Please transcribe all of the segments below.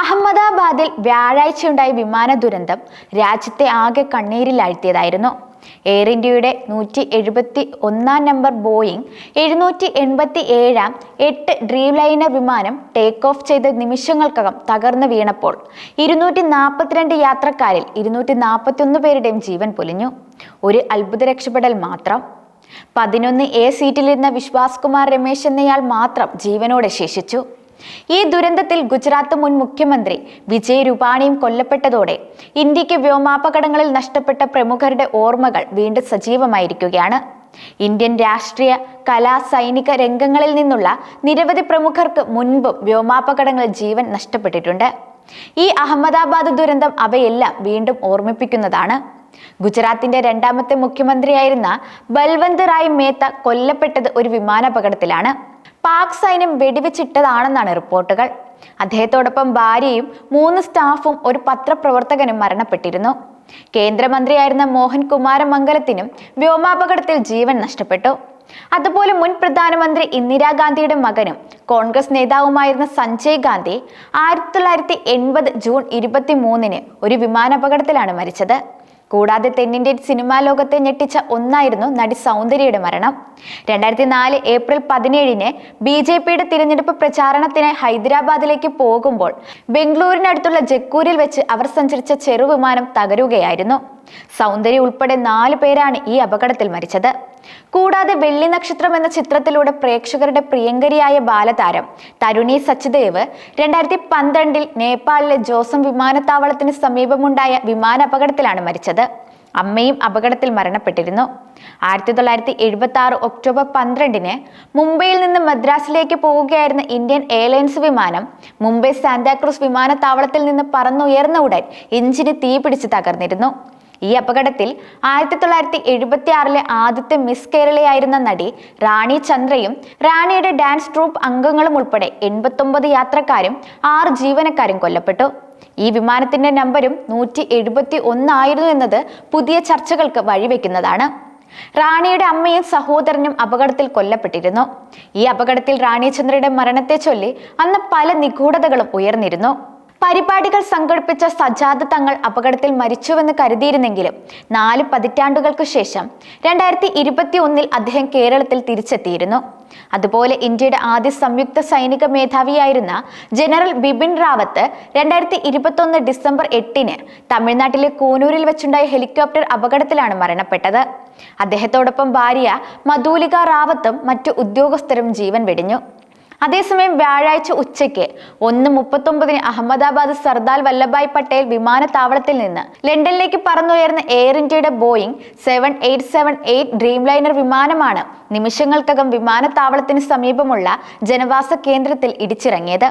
അഹമ്മദാബാദിൽ വ്യാഴാഴ്ചയുണ്ടായ വിമാന ദുരന്തം രാജ്യത്തെ ആകെ കണ്ണീരിലാഴ്ത്തിയതായിരുന്നു. എയർ ഇന്ത്യയുടെ നൂറ്റി എഴുപത്തി ഒന്നാം നമ്പർ ബോയിങ് എഴുന്നൂറ്റി എൺപത്തി ഏഴാം എട്ട് ഡ്രീം ലൈനർ വിമാനം ടേക്ക് ഓഫ് ചെയ്ത നിമിഷങ്ങൾക്കകം തകർന്നു വീണപ്പോൾ ഇരുന്നൂറ്റി നാൽപ്പത്തിരണ്ട് യാത്രക്കാരിൽ ഇരുന്നൂറ്റി നാൽപ്പത്തിയൊന്ന് പേരുടെയും ജീവൻ പൊലിഞ്ഞു. ഒരു അത്ഭുത രക്ഷപ്പെടൽ മാത്രം. പതിനൊന്ന് എ സീറ്റിലിരുന്ന വിശ്വാസ് കുമാർ രമേശ് എന്നയാൾ മാത്രം ജീവനോടെ ശേഷിച്ചു. ഈ ദുരന്തത്തിൽ ഗുജറാത്ത് മുൻ മുഖ്യമന്ത്രി വിജയ് രൂപാണിയും കൊല്ലപ്പെട്ടതോടെ ഇന്ത്യയ്ക്ക് വ്യോമാപകടങ്ങളിൽ നഷ്ടപ്പെട്ട പ്രമുഖരുടെ ഓർമ്മകൾ വീണ്ടും സജീവമായിരിക്കുകയാണ്. ഇന്ത്യൻ രാഷ്ട്രീയ കലാ സൈനിക രംഗങ്ങളിൽ നിന്നുള്ള നിരവധി പ്രമുഖർക്ക് മുൻപും വ്യോമാപകടങ്ങളിൽ ജീവൻ നഷ്ടപ്പെട്ടിട്ടുണ്ട്. ഈ അഹമ്മദാബാദ് ദുരന്തം അവയെല്ലാം വീണ്ടും ഓർമ്മിപ്പിക്കുന്നതാണ്. ഗുജറാത്തിന്റെ രണ്ടാമത്തെ മുഖ്യമന്ത്രിയായിരുന്ന ബൽവന്ത് റായ് മേത്ത കൊല്ലപ്പെട്ടത് ഒരു വിമാനാപകടത്തിലാണ്. പാക് സൈന്യം വെടിവെച്ചിട്ടതാണെന്നാണ് റിപ്പോർട്ടുകൾ. അദ്ദേഹത്തോടൊപ്പം ഭാര്യയും മൂന്ന് സ്റ്റാഫും ഒരു പത്രപ്രവർത്തകനും മരണപ്പെട്ടിരുന്നു. കേന്ദ്രമന്ത്രിയായിരുന്ന മോഹൻ കുമാരമംഗലത്തിനും വ്യോമാപകടത്തിൽ ജീവൻ നഷ്ടപ്പെട്ടു. അതുപോലെ മുൻ പ്രധാനമന്ത്രി ഇന്ദിരാഗാന്ധിയുടെ മകനും കോൺഗ്രസ് നേതാവുമായിരുന്ന സഞ്ജയ് ഗാന്ധി ആയിരത്തി തൊള്ളായിരത്തി എൺപത് ജൂൺ ഇരുപത്തി മൂന്നിന് ഒരു വിമാനാപകടത്തിലാണ് മരിച്ചത്. കൂടാതെ തെന്നിന്ത്യൻ സിനിമാ ലോകത്തെ ഞെട്ടിച്ച ഒന്നായിരുന്നു നടി സൗന്ദര്യയുടെ മരണം. രണ്ടായിരത്തി നാല് ഏപ്രിൽ പതിനേഴിന് ബി ജെ പിയുടെ തിരഞ്ഞെടുപ്പ് പ്രചാരണത്തിന് ഹൈദരാബാദിലേക്ക് പോകുമ്പോൾ ബംഗളൂരിനടുത്തുള്ള ജക്കൂരിൽ വെച്ച് അവർ സഞ്ചരിച്ച ചെറുവിമാനം തകരുകയായിരുന്നു. സൗന്ദര്യ ഉൾപ്പെടെ നാല് പേരാണ് ഈ അപകടത്തിൽ മരിച്ചത്. കൂടാതെ വെള്ളി നക്ഷത്രം എന്ന ചിത്രത്തിലൂടെ പ്രേക്ഷകരുടെ പ്രിയങ്കരിയായ ബാലതാരം തരുണി സച്ദേവ് രണ്ടായിരത്തി പന്ത്രണ്ടിൽ നേപ്പാളിലെ ജോസം വിമാനത്താവളത്തിന് സമീപമുണ്ടായ വിമാനാപകടത്തിലാണ് മരിച്ചത്. അമ്മയും അപകടത്തിൽ മരണപ്പെട്ടിരുന്നു. ആയിരത്തി തൊള്ളായിരത്തി എഴുപത്തി ആറ് ഒക്ടോബർ പന്ത്രണ്ടിന് മുംബൈയിൽ നിന്ന് മദ്രാസിലേക്ക് പോവുകയായിരുന്ന ഇന്ത്യൻ എയർലൈൻസ് വിമാനം മുംബൈ സാന്താക്രൂസ് വിമാനത്താവളത്തിൽ നിന്ന് പറന്നുയർന്ന ഉടൻ എഞ്ചിന് തീപിടിച്ച് തകർന്നിരുന്നു. ഈ അപകടത്തിൽ ആയിരത്തി തൊള്ളായിരത്തി എഴുപത്തി ആറിലെ ആദ്യത്തെ മിസ് കേരളയായിരുന്ന നടി റാണി ചന്ദ്രയും റാണിയുടെ ഡാൻസ് ട്രൂപ്പ് അംഗങ്ങളും ഉൾപ്പെടെ എൺപത്തൊമ്പത് യാത്രക്കാരും ആറ് ജീവനക്കാരും കൊല്ലപ്പെട്ടു. ഈ വിമാനത്തിന്റെ നമ്പരും നൂറ്റി എഴുപത്തി ഒന്നായിരുന്നു എന്നത് പുതിയ ചർച്ചകൾക്ക് വഴിവെക്കുന്നതാണ്. റാണിയുടെ അമ്മയും സഹോദരനും അപകടത്തിൽ കൊല്ലപ്പെട്ടിരുന്നു. ഈ അപകടത്തിൽ റാണി ചന്ദ്രയുടെ മരണത്തെ ചൊല്ലി അന്ന് പല നിഗൂഢതകളും ഉയർന്നിരുന്നു. പരിപാടികൾ സംഘടിപ്പിച്ച സജാദ് തങ്ങൾ അപകടത്തിൽ മരിച്ചുവെന്ന് കരുതിയിരുന്നെങ്കിലും നാല് പതിറ്റാണ്ടുകൾക്ക് ശേഷം രണ്ടായിരത്തി ഇരുപത്തി ഒന്നിൽ അദ്ദേഹം കേരളത്തിൽ തിരിച്ചെത്തിയിരുന്നു. അതുപോലെ ഇന്ത്യയുടെ ആദ്യ സംയുക്ത സൈനിക മേധാവിയായിരുന്ന ജനറൽ ബിപിൻ റാവത്ത് രണ്ടായിരത്തി ഇരുപത്തൊന്ന് ഡിസംബർ എട്ടിന് തമിഴ്നാട്ടിലെ കൂനൂരിൽ വെച്ചുണ്ടായ ഹെലികോപ്റ്റർ അപകടത്തിലാണ് മരണപ്പെട്ടത്. അദ്ദേഹത്തോടൊപ്പം ഭാര്യ മധൂലിക റാവത്തും മറ്റു ഉദ്യോഗസ്ഥരും ജീവൻ വെടിഞ്ഞു. അതേസമയം വ്യാഴാഴ്ച ഉച്ചയ്ക്ക് ഒന്ന് മുപ്പത്തൊമ്പതിന് അഹമ്മദാബാദ് സർദാർ വല്ലഭായ് പട്ടേൽ വിമാനത്താവളത്തിൽ നിന്ന് ലണ്ടനിലേക്ക് പറന്നുയർന്ന എയർ ഇന്ത്യയുടെ Boeing seven eight seven eight Dreamliner വിമാനമാണ് നിമിഷങ്ങൾക്കകം വിമാനത്താവളത്തിന് സമീപമുള്ള ജനവാസ കേന്ദ്രത്തിൽ ഇടിച്ചിറങ്ങിയത്.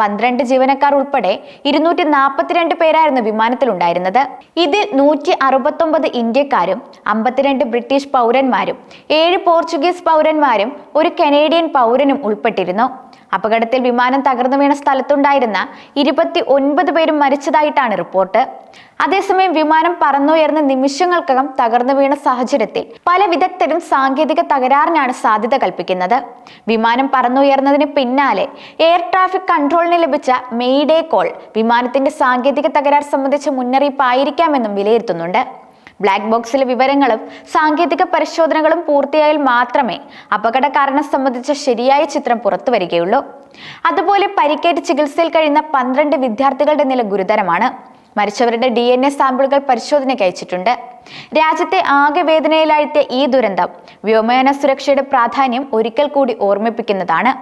പന്ത്രണ്ട് ജീവനക്കാർ ഉൾപ്പെടെ ഇരുന്നൂറ്റി നാൽപ്പത്തിരണ്ട് പേരായിരുന്നു വിമാനത്തിലുണ്ടായിരുന്നത്. ഇതിൽ നൂറ്റി അറുപത്തൊമ്പത് ഇന്ത്യക്കാരും അമ്പത്തിരണ്ട് ബ്രിട്ടീഷ് പൗരന്മാരും ഏഴ് പോർച്ചുഗീസ് പൗരന്മാരും ഒരു കനേഡിയൻ പൗരനും ഉൾപ്പെട്ടിരുന്നു. അപകടത്തിൽ വിമാനം തകർന്നു വീണ സ്ഥലത്തുണ്ടായിരുന്ന ഇരുപത്തി ഒൻപത് പേരും മരിച്ചതായിട്ടാണ് റിപ്പോർട്ട്. അതേസമയം വിമാനം പറന്നുയർന്ന നിമിഷങ്ങൾക്കകം തകർന്നു വീണ സാഹചര്യത്തിൽ പല വിദഗ്ധരും സാങ്കേതിക തകരാറിനാണ് സാധ്യത കൽപ്പിക്കുന്നത്. വിമാനം പറന്നുയർന്നതിന് പിന്നാലെ എയർ ട്രാഫിക് കൺട്രോളിന് ലഭിച്ച മെയ്ഡേ കോൾ വിമാനത്തിന്റെ സാങ്കേതിക തകരാർ സംബന്ധിച്ച മുന്നറിയിപ്പായിരിക്കാമെന്നും വിലയിരുത്തുന്നുണ്ട്. ബ്ലാക്ക് ബോക്സിലെ വിവരങ്ങളും സാങ്കേതിക പരിശോധനകളും പൂർത്തിയായാൽ മാത്രമേ അപകട കാരണം സംബന്ധിച്ച ശരിയായ ചിത്രം പുറത്തു വരികയുള്ളൂ. അതുപോലെ പരിക്കേറ്റ് ചികിത്സയിൽ കഴിയുന്ന പന്ത്രണ്ട് വിദ്യാർത്ഥികളുടെ നില ഗുരുതരമാണ്. മരിച്ചവരുടെ ഡി എൻ എ സാമ്പിളുകൾ പരിശോധനയ്ക്ക് അയച്ചിട്ടുണ്ട്. രാജ്യത്തെ ആകെ വേദനയിലാഴ്ത്തിയ ഈ ദുരന്തം വ്യോമയാന സുരക്ഷയുടെ പ്രാധാന്യം ഒരിക്കൽ കൂടി ഓർമ്മിപ്പിക്കുന്നതാണ്.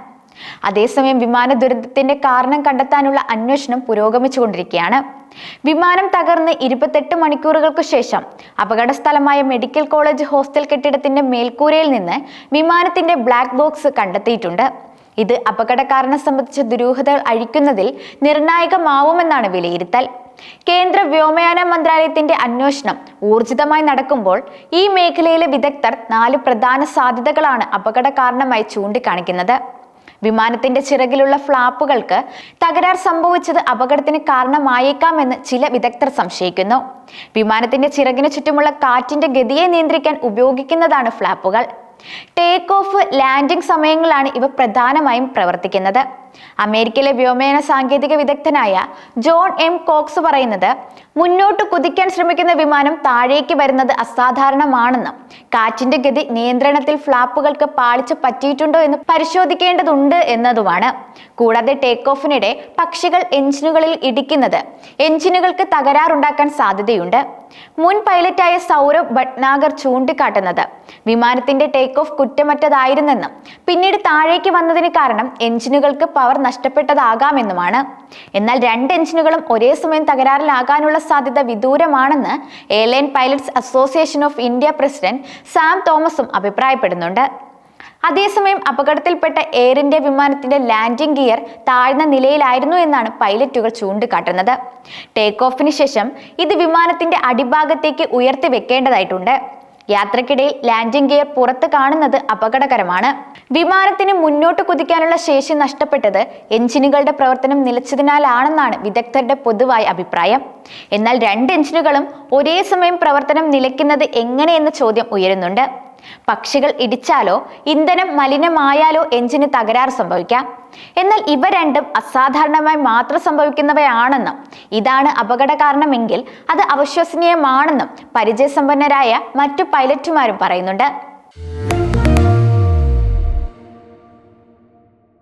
അതേസമയം വിമാന ദുരന്തത്തിന്റെ കാരണം കണ്ടെത്താനുള്ള അന്വേഷണം പുരോഗമിച്ചുകൊണ്ടിരിക്കുകയാണ്. വിമാനം തകർന്ന് ഇരുപത്തെട്ട് മണിക്കൂറുകൾക്ക് ശേഷം അപകട സ്ഥലമായ മെഡിക്കൽ കോളേജ് ഹോസ്റ്റൽ കെട്ടിടത്തിന്റെ മേൽക്കൂരയിൽ നിന്ന് വിമാനത്തിന്റെ ബ്ലാക്ക് ബോക്സ് കണ്ടെത്തിയിട്ടുണ്ട്. ഇത് അപകട കാരണം സംബന്ധിച്ച ദുരൂഹതകൾ അഴിക്കുന്നതിൽ നിർണായകമാവുമെന്നാണ് വിലയിരുത്തൽ. കേന്ദ്ര വ്യോമയാന മന്ത്രാലയത്തിന്റെ അന്വേഷണം ഊർജിതമായി നടക്കുമ്പോൾ ഈ മേഖലയിലെ വിദഗ്ധർ നാല് പ്രധാന സാധ്യതകളാണ് അപകട കാരണമായി ചൂണ്ടിക്കാണിക്കുന്നത്. വിമാനത്തിന്റെ ചിറകിലുള്ള ഫ്ലാപ്പുകൾക്ക് തകരാർ സംഭവിച്ചത് അപകടത്തിന് കാരണമായേക്കാമെന്ന് ചില വിദഗ്ധർ സംശയിക്കുന്നു. വിമാനത്തിന്റെ ചിറകിന് ചുറ്റുമുള്ള കാറ്റിന്റെ ഗതിയെ നിയന്ത്രിക്കാൻ ഉപയോഗിക്കുന്നതാണ് ഫ്ലാപ്പുകൾ ടേക്ക് ഓഫ് ലാൻഡിംഗ് സമയങ്ങളിലാണ് ഇവ പ്രധാനമായും പ്രവർത്തിക്കുന്നത്. അമേരിക്കയിലെ വ്യോമയാന സാങ്കേതിക വിദഗ്ധനായ ജോൺ എം കോക്സ് പറയുന്നത് മുന്നോട്ട് കുതിക്കാൻ ശ്രമിക്കുന്ന വിമാനം താഴേക്ക് വരുന്നത് അസാധാരണമാണെന്നും കാറ്റിന്റെ ഗതി നിയന്ത്രണത്തിൽ ഫ്ലാപ്പുകൾക്ക് പാളിച്ച് പറ്റിയിട്ടുണ്ടോ എന്ന് പരിശോധിക്കേണ്ടതുണ്ട് എന്നതുമാണ്. കൂടാതെ ടേക്ക് ഓഫിനിടെ പക്ഷികൾ എഞ്ചിനുകളിൽ ഇടിക്കുന്നത് എഞ്ചിനുകൾക്ക് തകരാറുണ്ടാക്കാൻ സാധ്യതയുണ്ട്. മുൻ പൈലറ്റായ സൗരഭ് ഭട്നാഗർ ചൂണ്ടിക്കാട്ടുന്നത്. വിമാനത്തിന്റെ ടേക്ക് ഓഫ് കുറ്റമറ്റതായിരുന്നെന്നും പിന്നീട് താഴേക്ക് വന്നതിന് കാരണം എഞ്ചിനുകൾക്ക് പവർ നഷ്ടപ്പെട്ടതാകാമെന്നുമാണ്. എന്നാൽ രണ്ട് എഞ്ചിനുകളും ഒരേ സമയം തകരാറിലാകാനുള്ള സാധ്യത വിദൂരമാണെന്ന് airline pilots association of India president Sam തോമസും അഭിപ്രായപ്പെടുന്നുണ്ട്. അതേസമയം അപകടത്തിൽപ്പെട്ട എയർ ഇന്ത്യ വിമാനത്തിന്റെ ലാൻഡിംഗ് ഗിയർ താഴ്ന്ന നിലയിലായിരുന്നു എന്നാണ് പൈലറ്റുകൾ ചൂണ്ടിക്കാട്ടുന്നത്. ടേക്ക് ഓഫിന് ശേഷം ഇത് വിമാനത്തിന്റെ അടിഭാഗത്തേക്ക് ഉയർത്തി വെക്കേണ്ടതായിട്ടുണ്ട്. യാത്രക്കിടയിൽ ലാൻഡിംഗ് ഗിയർ പുറത്ത് കാണുന്നത് അപകടകരമാണ്. വിമാനത്തിന് മുന്നോട്ട് കുതിക്കാനുള്ള ശേഷി നഷ്ടപ്പെട്ടത് എഞ്ചിനുകളുടെ പ്രവർത്തനം നിലച്ചതിനാലാണെന്നാണ് വിദഗ്ധരുടെ പൊതുവായ അഭിപ്രായം. എന്നാൽ രണ്ട് എഞ്ചിനുകളും ഒരേ സമയം പ്രവർത്തനം നിലയ്ക്കുന്നത് എങ്ങനെയെന്ന ചോദ്യം ഉയരുന്നുണ്ട്. പക്ഷികൾ ഇടിച്ചാലോ ഇന്ധനം മലിനമായാലോ എഞ്ചിന് തകരാറ് സംഭവിക്കാം. എന്നാൽ ഇവ രണ്ടും അസാധാരണമായി മാത്രം സംഭവിക്കുന്നവയാണെന്നും ഇതാണ് അപകട കാരണമെങ്കിൽ അത് അവിശ്വസനീയമാണെന്നും പരിചയസമ്പന്നരായ മറ്റു പൈലറ്റുമാരും പറയുന്നുണ്ട്.